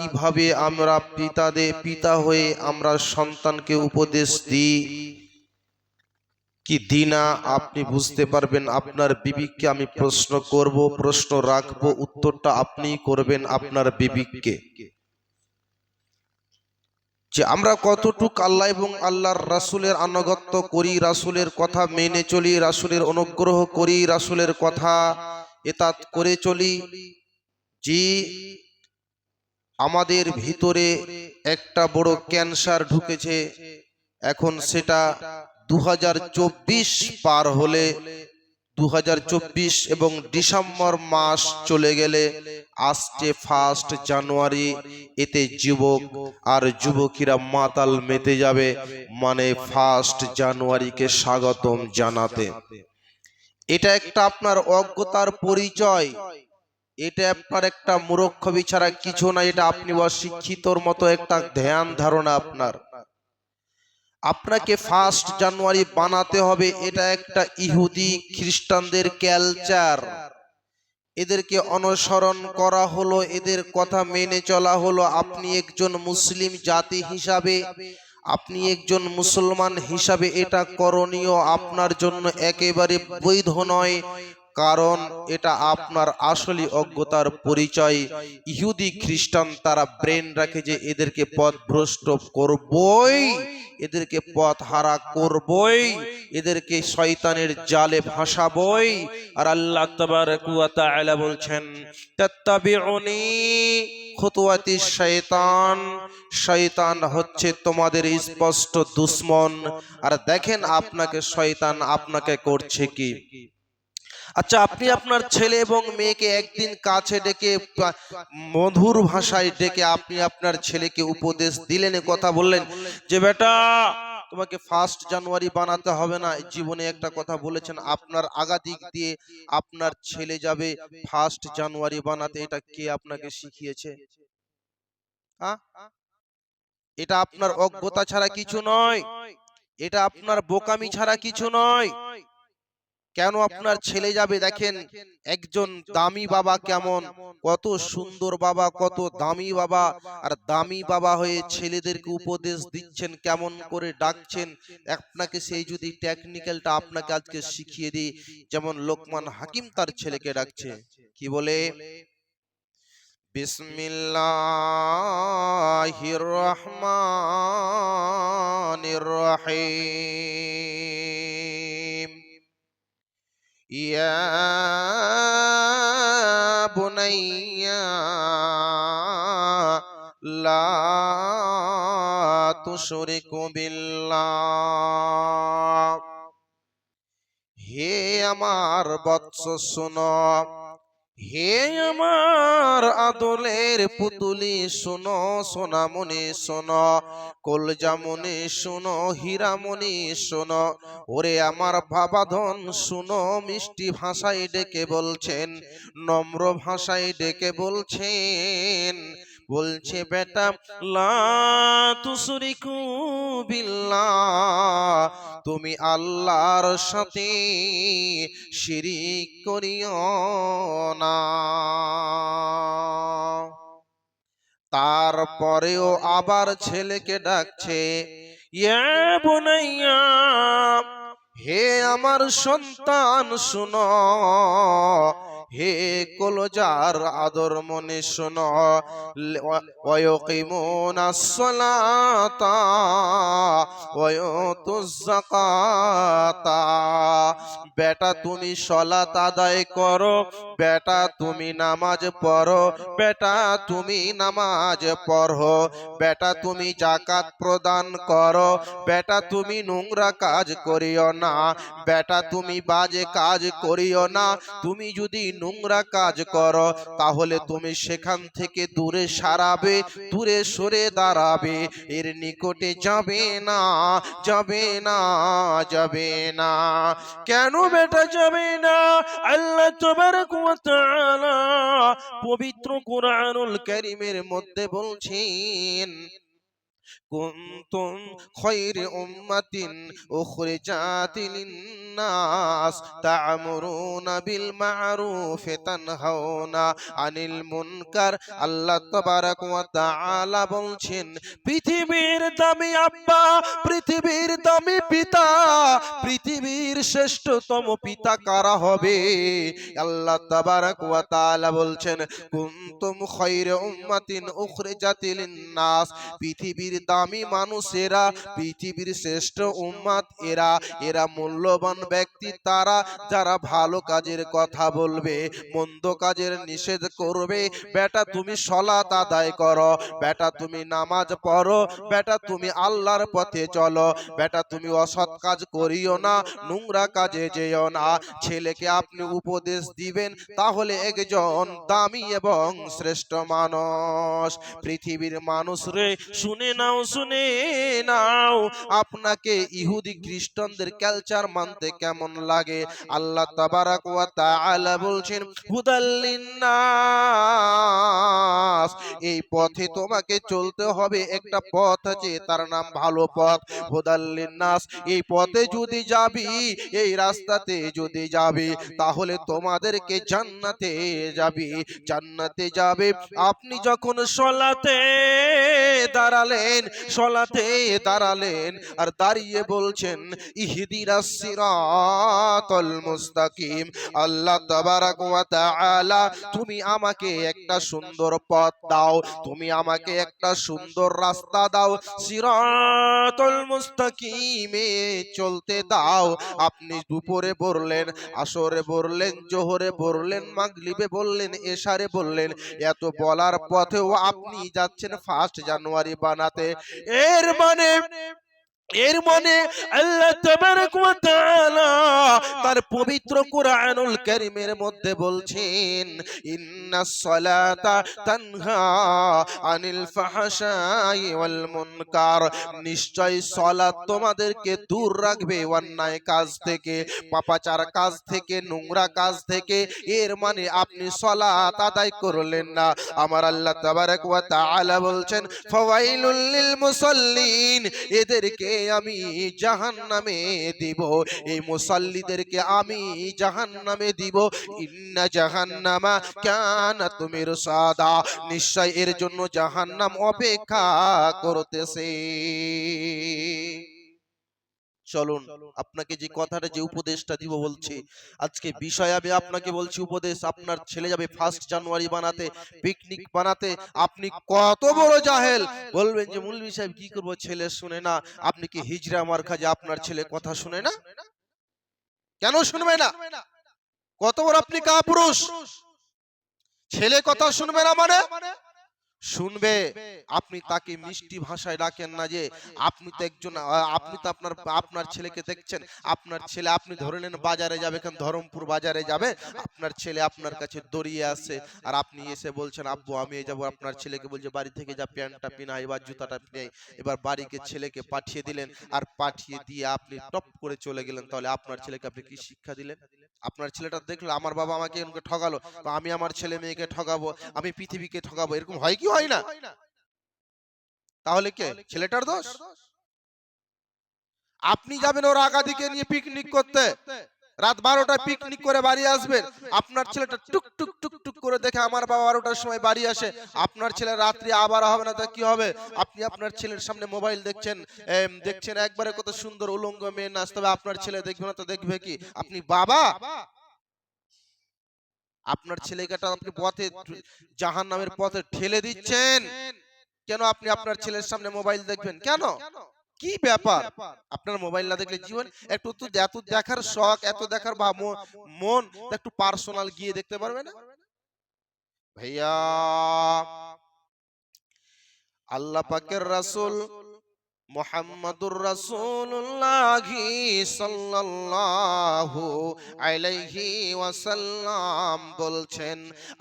কীভাবে আমরা পিতাদের পিতা হয়ে আমরা সন্তানকে উপদেশ দিই? কি দিনা আপনি বুঝতে পারবেন? আপনার বিবিককে আমি প্রশ্ন করব, প্রশ্ন রাখব, উত্তরটা আপনিই করবেন আপনার বিবিককে যে আমরা কতটুক আল্লাহ এবং আল্লাহর রাসুলের আনুগত্য করি, রাসুলের কথা মেনে চলি, রাসুলের অনুগ্রহ করি, রাসুলের কথা এতাত করে চলি যে আমাদের ভিতরে একটা বড় ক্যান্সার ঢুকেছে। এখন সেটা দু হাজার চব্বিশ পার হলে দু হাজার চব্বিশ এবং ডিসেম্বর মাস চলে গেলে আসছে ফার্স্ট জানুয়ারি, এতে যুবক আর যুবকীরা মাতাল মেতে যাবে মানে ফার্স্ট জানুয়ারিকে স্বাগতম জানাতে। এটা একটা আপনার অজ্ঞতার পরিচয়। এটা আপনার একটা মূর্খ বিছাড়া কিছু না, এটা আপনি বা শিক্ষিতর মতো একটা ধ্যান ধারণা আপনার। আপনাকে ফার্স্ট জানুয়ারি বানাতে হবে, এটা একটা ইহুদি খ্রিস্টানদের ক্যালচার এদেরকে অনুসরণ করা হলো, এদের কথা মেনে চলা হলো। আপনি একজন মুসলিম জাতি হিসাবে, আপনি একজন মুসলমান হিসাবে এটা করণীয়। আপনার জন্য একেবারে বৈধ নয়। কারণ এটা আপনার আসলে অজ্ঞতার পরিচয়। ইহুদি খ্রিস্টান তারা ব্রেন রাখে যে এদেরকে পথ ভ্রষ্ট করবই, এদেরকে পথ হারা করবই, এদেরকে শয়তানের জালে ভাসাবই আর আল্লাহ তাবারাকু ওয়া তাআলা বলছেন, তাত্তাবিউনি খুতুওয়াতি শয়তান শয়তান হচ্ছে তোমাদের স্পষ্ট দুশ্মন। আর দেখেন আপনাকে শয়তান আপনাকে করছে কি? আচ্ছা আপনি আপনার ছেলে এবং মেয়েকে একদিন কাছে ডেকে মধুর ভাষায় ডেকে আপনি আপনার ছেলেকে উপদেশ দিলেন কথা বললেন যে বেটা তোমাকে ফার্স্ট জানুয়ারি বানাতে হবে না। জীবনে একটা কথা বলেছেন আপনার আগা দিক দিয়ে আপনার ছেলে যাবে ফার্স্ট জানুয়ারি বানাতে। এটা কে আপনাকে শিখিয়েছে? এটা আপনার অজ্ঞতা ছাড়া কিছু নয়। এটা আপনার বোকামি ছাড়া কিছু নয়। কেন আপনার ছেলে যাবে দেখেন একজন দামি বাবা কেমন? কত সুন্দর বাবা কত দামি বাবা। আর দামি বাবা হয়ে ছেলেদেরকে উপদেশ দিচ্ছেন কেমন করে ডাকছেন? আপনাকে সেই যদি টেকনিক্যালটা আপনাকে আজকে শিখিয়ে দিই যেমন লোকমান হাকিম তার ছেলেকে ডাকছে। কি বলে? বিসমিল্লাহির রহমানির রহিম। يا بني لا تشرك بالله হে আমার বৎস শোনো হে আমার আদলের পুতুলি, শোনো, সোনামণি, শোনো, কলজামণি, শোনো, হীরামণি, শোনো, ওরে আমার ভাবাধন শোনো, মিষ্টি ভাষায় ডেকে বলছেন, নম্র ভাষায় ডেকে বলছেন বলছে বেটা লা তুসরিকু বিল্লাহ তুমি আল্লাহর সাথে শিরিক করিও না। তারপরেও আবার ছেলেকে ডাকছে ইয়া বুনাইয়া হে আমার সন্তান শুনো হে কলজার আদর মনে শোনো ওয়কিমুনাস সালাতা ওয়তুজ যাকাতা বেটা তুমি সলাত আদায় করো, বেটা তুমি নামাজ পড়ো, বেটা তুমি নামাজ পড়ো, বেটা তুমি জাকাত প্রদান করো, বেটা তুমি নোংরা কাজ করিও না, বেটা তুমি বাজে কাজ করিও না, তুমি যদি নোংরা কাজ করো, তাহলে তুমি সেখান থেকে দূরে সারাবে, দূরে সরে দাঁড়াবে। এর নিকটে যাবে না যাবে না যাবে না। কেন বেটা যাবে না? আল্লাহ তোমার পবিত্র কোরআনুল কারীমের মধ্যে বলছেন কুনতুম খৈরে উম্মাতিন আনিল মুনকার। আল্লাহ তাবারাক ওয়া তাআলা বলছেন পৃথিবীর দামি আব্বা পৃথিবীর দামি পিতা পৃথিবীর শ্রেষ্ঠতম পিতা কারা হবে? আল্লাহ তাবারাক ওয়া তাআলা বলছেন কুনতুম খৈরে উম্মাতিন উখরিজাত লিন-নাস পৃথিবীর দামি মানুষেরা পৃথিবীর শ্রেষ্ঠ উম্মাত এরা এরা মূল্যবান ব্যক্তি, তারা যারা ভালো কাজের কথা বলবে, মন্দ কাজের নিষেধ করবে। বেটা, তুমি সলাত আদায় করো। বেটা, তুমি নামাজ পড়ো। বেটা, তুমি আল্লাহর পথে চলো। বেটা, তুমি অসৎ কাজ করিও না, নোংরা কাজে যেও না। ছেলেকে আপনি উপদেশ দিবেন, তাহলে একজন দামি এবং শ্রেষ্ঠ মানুষ। পৃথিবীর মানুষ রে, শুনে নাও শুনে নাও, আপনাকে ইহুদি খ্রিস্টানদের কালচার মানতে কেমন লাগে? আল্লাহ তাবারাক ওয়া তাআলা বলছেন হুদাল্লিন নাস এই পথে তোমাকে চলতে হবে একটা পথ আছে, তার নাম ভালো পথ। হুদাল্লিন নাস এই পথে যদি যাবি, এই রাস্তাতে যদি যাবি, তাহলে তোমাদেরকে জান্নাতে যাবি। জান্নাতে যাবে, আপনি যখন সলাতে দাঁড়ালেন সলাতে দাঁড়ালেন আর দাঁড়িয়ে বলছেন ইহদিনাস সিরাতাল মুস্তাকিম। আল্লাহ তাআলা, তুমি আমাকে একটা সুন্দর পথ দাও, তুমি আমাকে একটা সুন্দর রাস্তা দাও। সিরাতাল মুস্তাকিমে চলতে দাও। আপনি দুপুরে বললেন, আসরে বললেন, জোহরে বললেন মাগলিবে বললেন, এশারে বললেন। এত বলার পথেও আপনি যাচ্ছেন ফার্স্ট জানুয়ারি বানাতে। এর মানে এর মানে আল্লাহ তার পবিত্র কোরআনুল কারীমের মধ্যে বলছেন ইন্নাস সালাতা তানহা আনিল ফাহশাই ওয়াল মুনকার। নিশ্চয় সালাত তোমাদেরকে দূর রাখবে অন্যায় কাজ থেকে, পাপাচার কাজ থেকে, নোংরা কাজ থেকে। এর মানে আপনি সালাত আদায় করলেন না। আমার আল্লাহ তাবারাক ওয়া তাআলা বলছেন, ফাওয়াইলুল লিল মুসাল্লিন, এদেরকে আমি জাহান নামে দিব। এই মুসাল্লিদেরকে আমি জাহান নামে দিব। ইন্না জাহান্নামা তুমির সাদা। নিশ্চয় এর জন্য জাহান্নাম অপেক্ষা করতেছে। চলুন আপনাকে যে কথাটা যে উপদেশটা দিব বলছি আজকে বিষয় আমি আপনাকে বলছি উপদেশ আপনার ছেলে যাবে ফার্স্ট জানুয়ারি বানাতে পিকনিক বানাতে আপনি কত বড় জাহেল। বলবেন যে মুলবি সাহেব কি করব ছেলে শুনে না আপনি কি হিজরা মার্খা যে আপনার ছেলে কথা শুনে না? কেন শুনবে না? কত বড় আপনি কাপুরুষ। ছেলে কথা শুনবে না মানে? শুনবে, আপনি তাকে মিষ্টি ভাষায় ডাকেন না যে, আপনি তো একজন আপনি তো আপনার আপনার ছেলেকে দেখছেন, আপনার ছেলে আপনি ধরে নেন বাজারে যাবে কেন ধরমপুর বাজারে যাবে, আপনার ছেলে আপনার কাছে দড়িয়ে আসে আর আপনি এসে বলছেন, আব্বু, আমি যাব। আপনার ছেলেকে বলছে, বাড়ি থেকে যা প্যান্টটা পিনাই বা জুতাটা পিনাই। এবার বাড়িকে ছেলেকে পাঠিয়ে দিলেন আর পাঠিয়ে দিয়ে আপনি টপ করে চলে গেলেন। তাহলে আপনার ছেলেকে আপনি কি শিক্ষা দিলেন? আপনার ছেলেটা দেখল, আমার বাবা আমাকে ঠকালো আমি আমার ছেলে মেয়েকে ঠকাবো আমি পৃথিবীকে ঠকাবো এরকম হয় কি হয় না। তাহলে কে? ছেলেটার দোষ? আপনি যাবেন ওর আগাদিকে নিয়ে পিকনিক করতে। রাত বারোটায় পিকনিক করে বাড়ি আসবেন। আপনার ছেলেটা টুক টুক টুক টুক করে দেখে আমার বাবা বারোটার সময় বাড়ি আসে। আপনার ছেলে রাত্রি আবার হবে না তা কি হবে আপনি আপনার ছেলের সামনে মোবাইল দেখছেন। দেখছেন একবারে কত সুন্দর উলঙ্গ মেয়ে নাচ। তবে আপনার ছেলে দেখবে না তো দেখবে কি? আপনি বাবা? আপনার ছেলেকে আপনি পথে জাহান নামের পথে ঠেলে দিচ্ছেন। কেন আপনি আপনার ছেলের সামনে মোবাইল দেখবেন? কেন? কি ব্যাপার? আপনার মোবাইল না দেখলে জীবন একটু তো এত দেখার শখ এত দেখার বা মন একটু পার্সোনাল গিয়ে দেখতে পারবে না? ভাইয়া আল্লাহ পাকের রাসূল মোহাম্মদুর রাসূলুল্লাহ সাল্লাল্লাহু আলাইহি ওয়াসাল্লাম বলছেন,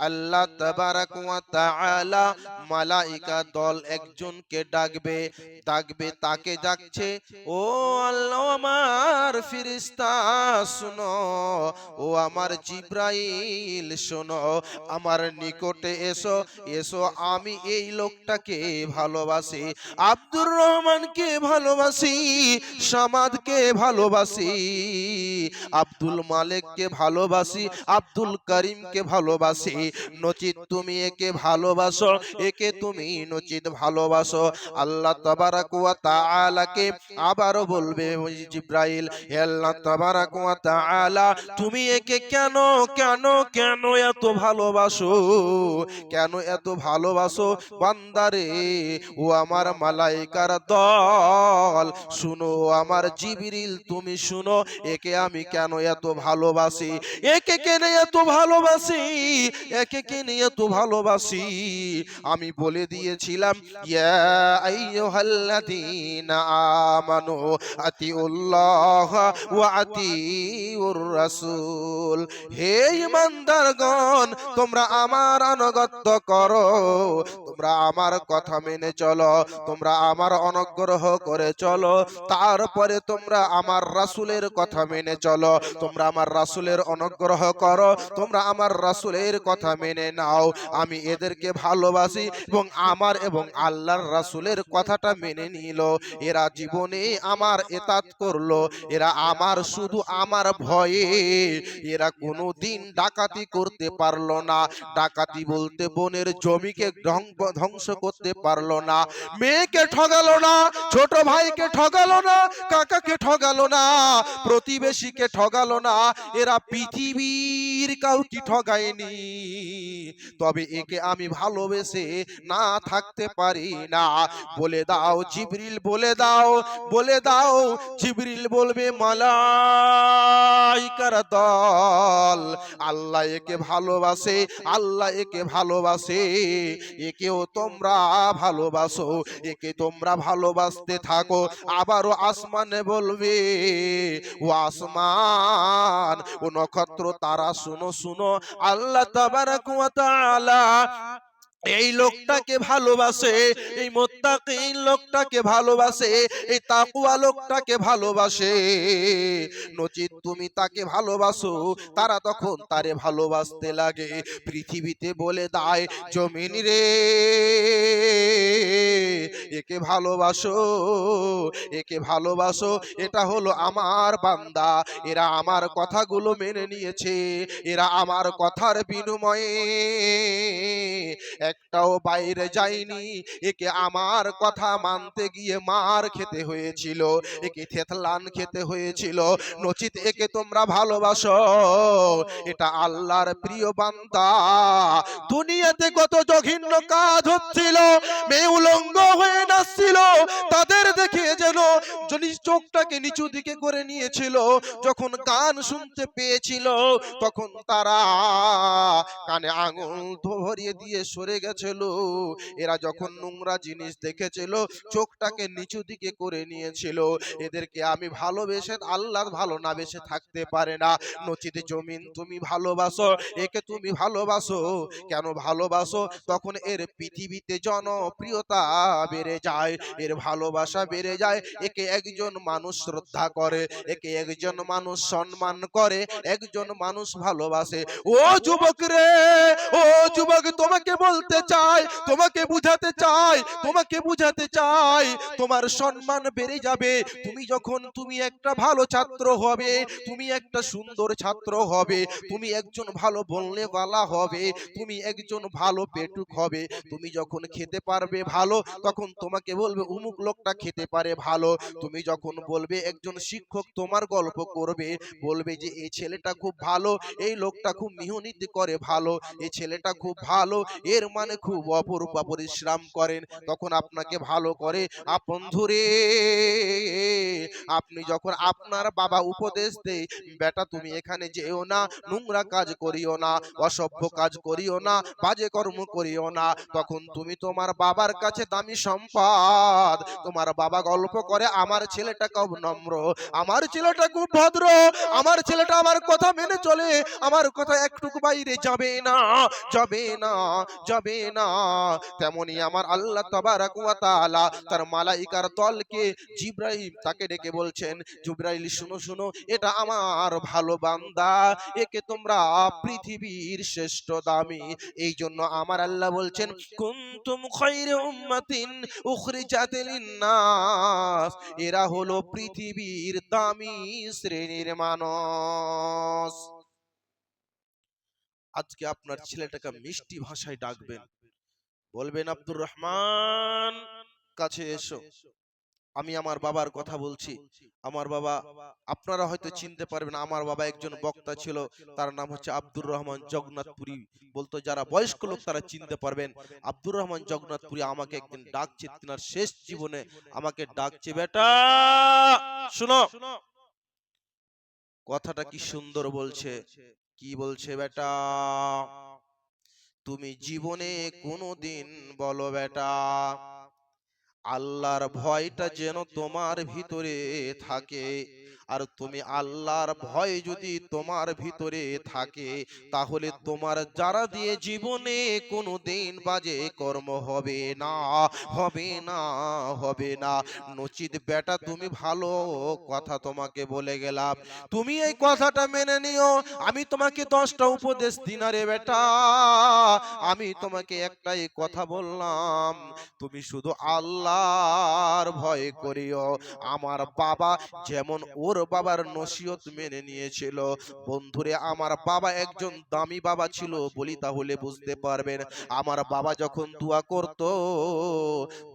আল্লাহ তাবারাক ওয়া তাআলা মালাইকা দল একজনকে ডাকবে ডাকবে তাকে ডাকছে, ও আল্লাহ আমার ফিরিস্তা, শুনো, ও আমার জিব্রাইল, শোনো, আমার নিকটে এসো এসো, আমি এই লোকটাকে ভালোবাসি। আব্দুর রহমানকে ভালোবাসি? সামাদকে ভালোবাসি? আব্দুল মালিককে ভালোবাসি? আব্দুল করিমকে ভালোবাসি? নচিত তুমি একে ভালোবাসো, একে তুমি নচিত ভালোবাসো। আল্লাহ তাবারাক ওয়া তাআলাকে আবারও বলবে জিব্রাইল, হে আল্লাহ তাবারাক ওয়া তাআলা, তুমি একে কেন কেন কেন এত ভালোবাসো? কেন এত ভালোবাসো? বান্দারে, ও আমার মালাইকার দল। শুনো আমার জিবরিল, তুমি শুনো, একে আমি কেন এত ভালোবাসি? একে কেন এত ভালোবাসি? একে কেন এত ভালোবাসি? আমি বলে দিয়েছিলাম, ইয়া আইয়ুহাল্লাযীনা আমানু আতিউল্লাহ ওয়া আতিউর রাসূল। হে ইমানদারগণ তোমরা আমার আনুগত্য করো। তোমরা আমার কথা মেনে চলো। তোমরা আমার অনুগ্রহ করে চলো। তারপরে তোমরা আমার রাসূলের কথা মেনে চলো। তোমরা আমার রাসূলের অনুগ্রহ করো। তোমরা আমার রাসূলের কথা মেনে নাও। আমি এদেরকে ভালোবাসি এবং আমার এবং আল্লাহর রাসূলের কথাটা মেনে নিল। এরা জীবনে আমার এতাত করল। এরা আমার শুধু আমার ভয়ে। এরা কোনো দিন ডাকাতি করতে পারল না। ডাকাতি বলতে বোনের জমিকে ধ্বংস করতে পারল না। মেয়েকে ঠগালো না। ছোট ভাইকে ঠগালো না, কাকাকে ঠগালো না, প্রতিবেশীকে ঠগালো না, এরা পৃথিবীর কাউকে ঠগায়নি। তবে একে আমি ভালোবেসে না থাকতে পারি না। বলে দাও, জিবরিল, বলে দাও বলে দাও, জিবরিল বলবে, মালাইকার দল, আল্লাহ একে ভালোবাসে, আল্লাহ একে ভালোবাসে। একেও তোমরা ভালোবাসো, একে তোমরা ভালোবাসতে থাকো, আবারও আসমানে বলবে, ও আসমান, ও নক্ষত্র, তারা শুনো শুনো, আল্লাহ তাবারাক ওয়া তাআলা এই লোকটাকে ভালোবাসে, এই মোত্তাকিন লোকটাকে ভালোবাসে, এই তাকুয়া লোকটাকে ভালোবাসে। নচিত তুমি তাকে ভালোবাসো, তারা তখন তারে ভালোবাসতে লাগে। পৃথিবীতে বলে দায় জমিন রে। একে ভালোবাসো একে ভালোবাসো, এটা হলো আমার বান্দা। এরা আমার কথাগুলো মেনে নিয়েছে, এরা আমার কথার বিনিময়ে একটাও বাইরে যায়নি। একে আমার কথা মানতে গিয়ে মার খেতে হয়েছিল। একে থেতলান খেতে হয়েছিল। নচিত একে তোমরা ভালোবাসো। এটা আল্লাহর প্রিয় বান্দা। দুনিয়াতে কত জঘন্য কাজ হচ্ছিল। মেয়ে উলঙ্গ হয়ে নাচছিল। তাদের দেখে যেন চোখটাকে নিচু দিকে করে নিয়েছিল। যখন গান শুনতে পেয়েছিল তখন তারা কানে আঙুল ধরিয়ে দিয়ে সরে গেছিল। এরা যখন নোংরা জিনিস দেখেছিল, চোখটাকে নিচু দিকে করে নিয়েছিল। এদেরকে আমি ভালোবেসে আল্লাহ ভালো না বেসে থাকতে পারে না। নচিত জমিন তুমি ভালোবাসো, একে তুমি ভালোবাসো। কেন ভালোবাসো? তখন এর পৃথিবীতে জনপ্রিয়তা বেড়ে যায়, এর ভালোবাসা বেড়ে যায়। একে একজন মানুষ শ্রদ্ধা করে, একে একজন মানুষ সম্মান করে, একজন মানুষ ভালোবাসে। ও যুবক রে, ও যুবক, তোমাকে বলতে চাই, তোমাকে বুঝাতে চাই, তোমাকে বুঝাতে চাই, তোমার সম্মান বেড়ে যাবে। তুমি যখন, তুমি একটা ভালো ছাত্র হবে, তুমি একটা সুন্দর ছাত্র হবে, তুমি একজন ভালো বললে গলা হবে, তুমি একজন ভালো পেটুক হবে, তুমি যখন খেতে পারবে ভালো, তখন তোমাকে বলবে উমুক লোকটা খেতে পারে ভালো। তুমি তুমি যখন বলবে, একজন শিক্ষক তোমার গল্প করবে। বলবে যে এই ছেলেটা খুব ভালো, এই লোকটা খুব মিহনীতি করে ভালো এই ছেলেটা খুব ভালো, এর মানে খুব অপরূপ পরিশ্রম করেন। তখন আপনাকে ভালো করে আপন ধরে আপনি যখন আপনার বাবা উপদেশ দেয় বেটা তুমি এখানে যেও না নোংরা কাজ করিও না অসভ্য কাজ করিও না বাজে কর্ম করিও না তখন তুমি তোমার বাবার কাছে দামি সম্পদ। তোমার বাবা গল্প করে আমার ছেলেটা খুব নম্র আমার ছেলেটা খুব ভদ্র আমার ছেলেটা আমার কথা মেনে চলে আমার কথা একটুকু বাইরে যাবে না যাবে না যাবে না। তেমনি আমার আল্লাহ তাবারাক ওয়া তার মালাইকার দলকে জিব্রাইল তাকে ডেকে বলছেন জিব্রাইল শুনো শুনো এটা আমার ভালো বান্দা একে তোমরা পৃথিবীর শ্রেষ্ঠ দামি। এই জন্য আমার আল্লাহ বলছেন কুনতুম খায়রা উম্মাতিন উখরিজাত লিন-নাস। এরা হলো পৃথিবীর দামি শ্রেণির মানুষ। আজকে আপনার ছেলেটাকে মিষ্টি ভাষায় ডাকবেন। বলবেন আব্দুর রহমান কাছে এসো। আমি আমার বাবার কথা বলছি। আমার বাবা আপনারা হয়তো চিনতে পারবেন আমার বাবা একজন বক্তা ছিল। তার নাম হচ্ছে আব্দুর রহমান জগন্নাথপুরি। বলতো যারা বয়স্ক লোক তারা চিনতে পারবেন। আব্দুর রহমান জগন্নাথপুরি আমাকে একদিন ডাকছে তিনার শেষ জীবনে আমাকে ডাকছে বেটা শুনো! কথাটা কি সুন্দর বলছে। কি বলছে বেটা? তুমি জীবনে কোনোদিন বলো বেটা আল্লাহর ভয়টা যেন তোমার ভিতরে থাকে। আর তুমি আল্লাহর ভয় যদি তোমার ভিতরে থাকে, তাহলে তোমার যারা দিয়ে জীবনে কোনো দিন বাজে কর্ম হবে না হবে না হবে না। নচিত বেটা, তুমি ভালো কথা তোমাকে বলে গেলাম। তুমি এই কথাটা মেনে নিও। আমি তোমাকে দশটা উপদেশ দিনারে বেটা। আমি তোমাকে একটাই কথা বললাম, তুমি শুধু আল্লাহর ভয় করিও। আমার বাবা যেমন ওর বাবার নসিহত মেনে নিয়েছিল। বন্ধুরে আমার বাবা একজন দামি বাবা ছিল বলি তাহলে বুঝতে পারবেন। আমার বাবা যখন দোয়া করত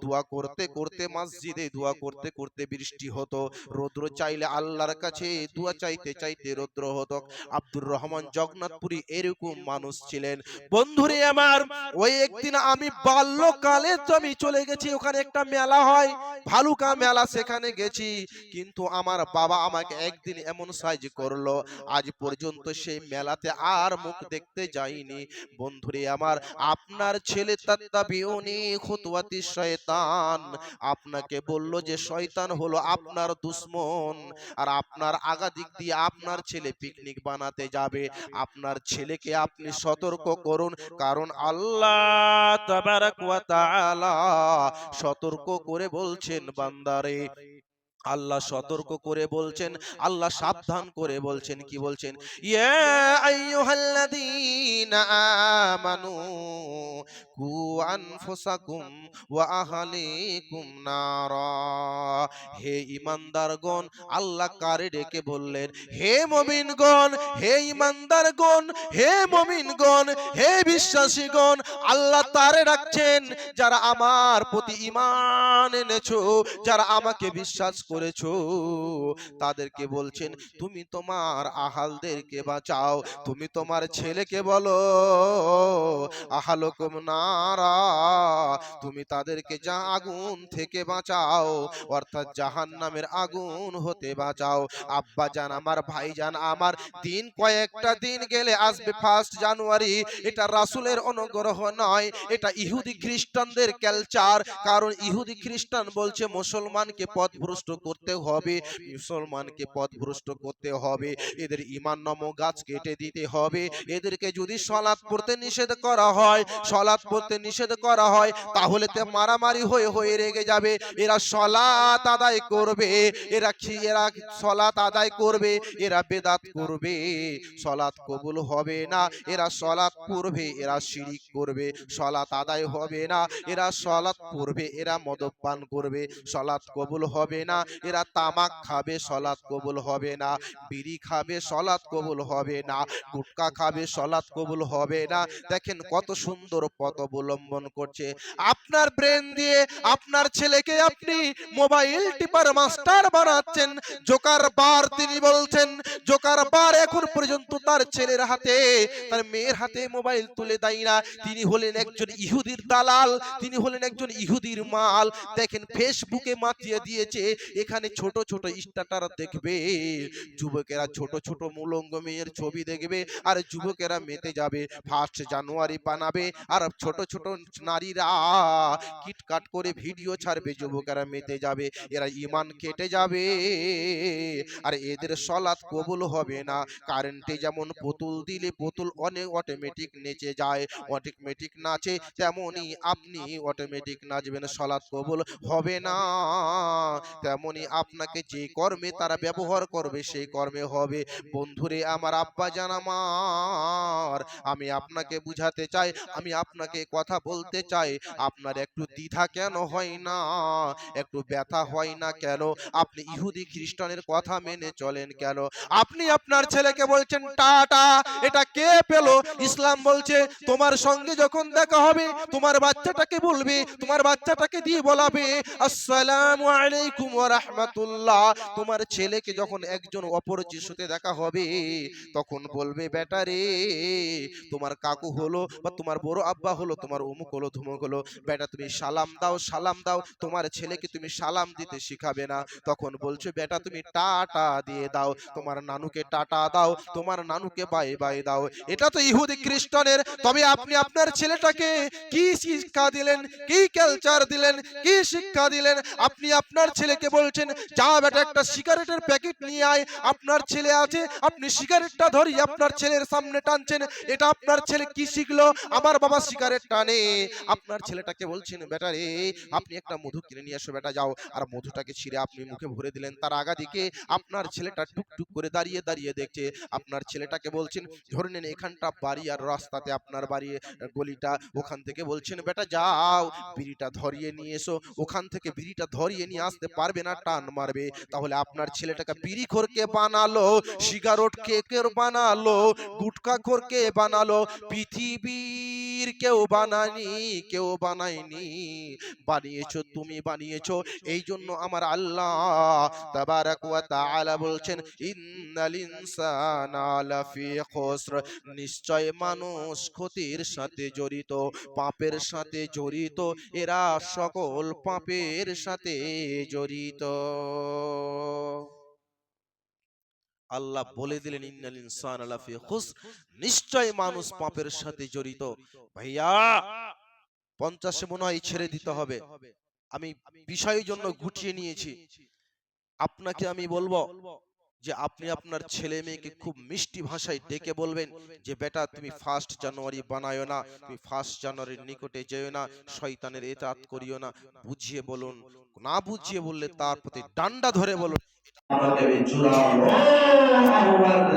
দোয়া করতে করতে মসজিদে দোয়া করতে করতে বৃষ্টি হতো। রৌদ্র চাইলে আল্লাহর কাছে দোয়া চাইতে চাইতে রৌদ্র হতো। আব্দুর রহমান জগন্নাথপুরী এরকম মানুষ ছিলেন। বন্ধুরে আমার ওই একদিন আমি বাল্যকালে তো আমি চলে গেছি ওখানে একটা মেলা হয় ভালুকা মেলা সেখানে গেছি। কিন্তু আমার বাবা আমাকে একদিন এমন সাইজ করল, আজ পর্যন্ত সেই মেলাতে আর মুখ দেখতে যাইনি। বন্ধুরে আমার, আপনার ছেলে তাত্তাবিউনি খুতওয়াতি শয়তান। আপনাকে বলল যে শয়তান হলো আপনার দুশ্মন, আর আপনার আগা দিক দিয়ে আপনার ছেলে পিকনিক বানাতে যাবে। আপনার ছেলেকে আপনি সতর্ক করুন, কারণ আল্লাহ সতর্ক করে বলছেন, বান্দারে। আল্লাহ সতর্ক করে বলছেন আল্লাহ সাবধান করে বলছেন কি বলছেন। ইয়া আইয়ুহাল্লাযীনা আমানু কু আনফুসাকুম ওয়া আহলিকুম নারা। হে ঈমানদারগণ আল্লাহ কারে ডেকে বললেন হে মুমিনগণ হে ঈমানদারগণ হে মুমিনগণ হে বিশ্বাসীগণ আল্লাহ তারে রাখছেন যারা আমার প্রতি ঈমান এনেছো যারা আমাকে বিশ্বাস করেছ? তাদেরকে বলছেন, তুমি তোমার আহালদেরকে বাঁচাও। তুমি তোমার ছেলেকে বলো, আহালকুম নারা। তুমি তাদেরকে যা আগুন থেকে বাঁচাও, অর্থাৎ জাহান্নামের আগুন হতে বাঁচাও। আব্বা জান আমার ভাই জান আমার দিন কয়েকটা দিন গেলে আসবে ফার্স্ট জানুয়ারি এটা রাসূলের অনুগ্রহ নয়, এটা ইহুদি খ্রিস্টানদের কালচার কারণ ইহুদি খ্রিস্টান বলছে, মুসলমানকে পথভ্রষ্ট করতে হবে। মুসলমানকে পথভ্রষ্ট করতে হবে। এদের ইমান নামক গাছ কেটে দিতে হবে। এদেরকে যদি সলাৎ পড়তে নিষেধ করা হয়, সলাৎ পড়তে নিষেধ করা হয়, তাহলে তে মারামারি হয়ে হয়ে রেগে যাবে। এরা সলাৎ আদায় করবে। এরা এরা সলাৎ আদায় করবে? এরা বেদাত করবে। সলাৎ কবুল হবে না। এরা সলাৎ পড়বে। এরা শিরিক করবে। সলাৎ আদায় হবে না। এরা সলাৎ পড়বে। এরা মদপান করবে। সলাৎ কবুল হবে না। এরা তামাক খাবে, সলাৎ কবুল হবে না। বিড়ি খাবে, সলাৎ কবুল হবে না। গুটকা খাবে, সলাৎ কবুল হবে না। দেখেন কত সুন্দর পথ অবলম্বন করছে। আপনার ব্রেন দিয়ে আপনার ছেলেকে আপনি মোবাইল টিপার মাস্টার বানাচ্ছেন। জোকার বার তিনি বলছেন জোকার বার এখন পর্যন্ত তার ছেলের হাতে, তার মেয়ের হাতে মোবাইল তুলে দেয় না। তিনি হলেন একজন ইহুদির দালাল, তিনি হলেন একজন ইহুদির মাল। দেখেন ফেসবুকে মাতিয়ে দিয়েছে এখানে ছোট ছোট স্ট্যাটার দেখবে, যুবকেরা ছোট ছোট মুলঙ্গ মেয়ের ছবি দেখবে, আর যুবকেরা মেতে যাবে ফার্স্ট জানুয়ারি বানাবে, আর ছোট ছোট নারীরা কিটকাট করে ভিডিও ছাড়বে, যুবকেরা মেতে যাবে, এরা ইমান কেটে যাবে, আর এদের সলাৎ কবুল হবে না কারেন্টে যেমন পুতুল দিলে পুতুল অনেক অটোমেটিক নেচে যায় অটোমেটিক নাচে তেমনই আপনি অটোমেটিক নাচবেন, সলাৎ কবুল হবে না, তেমনি আপনাকে যে কর্মে তারা ব্যবহার করবে সেই কর্মে হবে। বন্ধুরে আমার আব্বা জানামার আমি আপনাকে বুঝাতে চাই আমি আপনাকে কথা বলতে চাই। আপনার একটু দ্বিধা কেন হয় না? একটু ব্যথা হয় না কেন? আপনি ইহুদি খ্রিস্টানের কথা মেনে চলেন কেন? আপনি আপনার ছেলেকে বলছেন টাটা এটা কে পেল? ইসলাম বলছে তোমার সঙ্গে যখন দেখা হবে তোমার বাচ্চাটাকে বলবে তোমার বাচ্চাটাকে দিয়ে বলাবে আসসালামু আলাইকুম ওয়া রাহমাতুল্লাহ, তোমার ছেলেকে যখন একজন দেখা হবে, তখন বলবে, বেটা রে, তোমার কাকু হলো বা তোমার বড় আব্বা হলো, তোমার অমুক হলো, ধুমুক হলো। বেটা, তুমি সালাম দাও সালাম দাও। তোমার ছেলেকে তুমি সালাম দিতে শিখাবে না। তখন বলছো, বেটা, তুমি টাটা দিয়ে দাও। তোমার নানুকে টাটা দাও। তোমার নানুকে বাই বাই দাও। এটা তো ইহুদি খ্রিস্টানের, তবে আপনি আপনার ছেলেটাকে কি শিক্ষা দিলেন? কি কালচার দিলেন? কি শিক্ষা দিলেন? আপনি আপনার ছেলেকে বলছেন, যা বেটা একটা সিগারেটের প্যাকেট নিয়ে আয়, আপনার ছেলে আছে, আপনি সিগারেটটা ধরি, আপনার ছেলের সামনে টানছেন, এটা আপনার ছেলে কি শিখলো? আমার বাবা সিগারেট টানে। আপনার ছেলেটাকে বলছেন, বেটা রে, আপনি একটা মধু কিনে নিয়ে আসো বেটা, যাও। আর মধুটাকে ছিঁড়ে আপনি মুখে ভরে দিলেন। তার আগা দিকে আপনার ছেলেটা টুকটুক করে দাঁড়িয়ে দাঁড়িয়ে দেখছে। আপনার ছেলেটাকে বলছেন, ধরে নেন, এখানটা বাড়ি আর রাস্তাতে আপনার বাড়ি, গলিটা, ওখান থেকে বলছেন, বেটা, যাও, বিড়িটা ধরিয়ে নিয়ে এসো। ওখান থেকে বিড়িটা ধরিয়ে নিয়ে আসতে পারবে না টান মারবে তাহলে আপনার ছেলেটাকে বিড়ি খোরকে বানালো সিগারেট কেকের বানালো গুটকা খোরকে বানালো পৃথিবীর কেউ বানানি কেউ বানায়নি। বানিয়েছো, তুমি বানিয়েছো এই জন্য আমার আল্লাহ তাবারাক ওয়া বলছেন নিশ্চয় মানুষ ক্ষতির সাথে জড়িত, পাপের সাথে জড়িত, এরা সকল পাপের সাথে জড়িত। আল্লাহ বলে দিলেন, ইন্নাল ইনসানা লাফি খুসর। নিশ্চয় মানুষ পাপের সাথে জড়িত। ভাইয়া, পঞ্চাশে মনে হয় ছেড়ে দিতে হবে। আমি বিষয়ের জন্য গুটিয়ে নিয়েছি। আপনাকে আমি বলব যে, আপনি আপনার ছেলে মেয়েকে খুব মিষ্টি ভাষায় ডেকে বলবেন যে, বেটা, তুমি ফার্স্ট জানুয়ারি বানায়ো না, তুমি ফার্স্ট জানুয়ারির নিকটে যেও না, শয়তানের এতাত করিও না। বুঝিয়ে বলুন না বুঝিয়ে বললে তার প্রতি ডান্ডা ধরে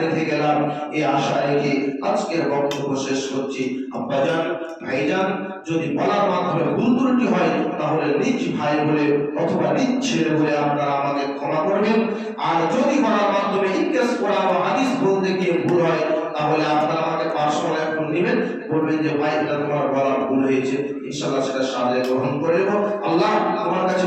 রেখে গেলাম। এই আশা রেখে আজকের বক্তব্য শেষ করছি। আব্বাজান ভাইজান যদি বলার মাধ্যমে ভুল ত্রুটি হয় তাহলে নিজ ভাই বলে অথবা নিজ ছেলে বলে আপনারা আমাকে ক্ষমা করবেন। আর যদি বলার মাধ্যমে ইতিহাস পড়া বা হাদিস বলতে গিয়ে ভুল হয় তাহলে আপনারা আমাকে পার্সোনাল এখন নেবেন। বলবেন যে ভাই এটা তোমার বলা ভুল হয়েছে। ইনশাআল্লাহ সেটা সাদে গ্রহণ করে নেব। আল্লাহ তোমার কাছে